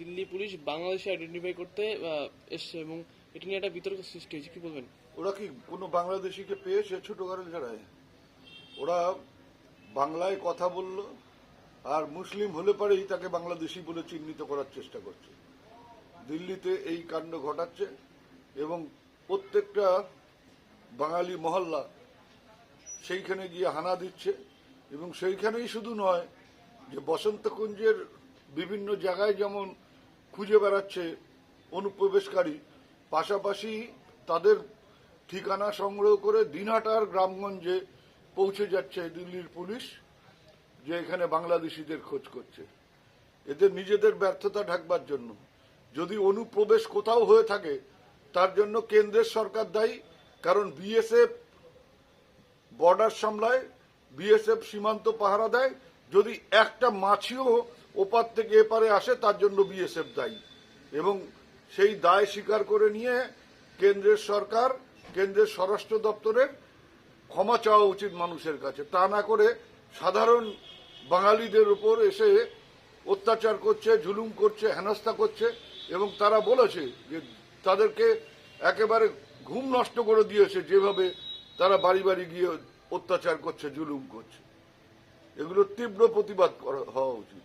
Delhi police বাংলাদেশে identify করতে এসছে এবং এটা নিয়ে একটা বিতর্ক সৃষ্টি হয়েছে। কি বলবেন? ওরা কি কোনো বাংলাদেশিকে পেয়েছে ছোট গাড়ি ছাড়ায় ওরা বাংলায় কথা বলল, আর মুসলিম হলে পরেই তাকে বাংলাদেশি বলে চিহ্নিত করার চেষ্টা করছে। দিল্লিতে এই কাণ্ড ঘটাচ্ছে এবং প্রত্যেকটা বাঙালি মহল্লা সেইখানে গিয়ে হানা দিচ্ছে এবং সেইখানেই শুধু নয় যে বসন্তকুঞ্জের বিভিন্ন জায়গায় যেমন খুঁজে বেড়াচ্ছে অনুপ্রবেশকারী। পাশাপাশি তাদের ঠিকানা সংগ্রহ করে দিনহাটার গ্রামগঞ্জে পৌঁছে যাচ্ছে দিল্লির পুলিশ, যে এখানে বাংলাদেশিদের খোঁজ করছে। এদের নিজেদের ব্যর্থতা ঢাকবার জন্য। যদি অনুপ্রবেশ কোথাও হয়ে থাকে, তার জন্য কেন্দ্রের সরকার দায়ী, কারণ বিএসএফ বর্ডার সামলায়, বিএসএফ সীমান্ত পাহারা দেয়। যদি একটা মাছিও ওপার থেকে এপারে আসে, তার জন্য বিএসএফ দায়ী। এবং সেই দায় স্বীকার করে নিয়ে কেন্দ্রের সরকার, কেন্দ্রের স্বরাষ্ট্র দপ্তরের ক্ষমা চাওয়া উচিত মানুষের কাছে। তা না করে সাধারণ বাঙালিদের উপর এসে অত্যাচার করছে, জুলুম করছে, হেনস্থা করছে, এবং তারা বলেছে যে তাদেরকে একেবারে ঘুম নষ্ট করে দিয়েছে যেভাবে তারা বাড়ি বাড়ি গিয়ে অত্যাচার করছে, জুলুম করছে। এগুলোর তীব্র প্রতিবাদ করা হওয়া উচিত।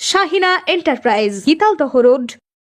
Shahina enterprise Gitaldaha road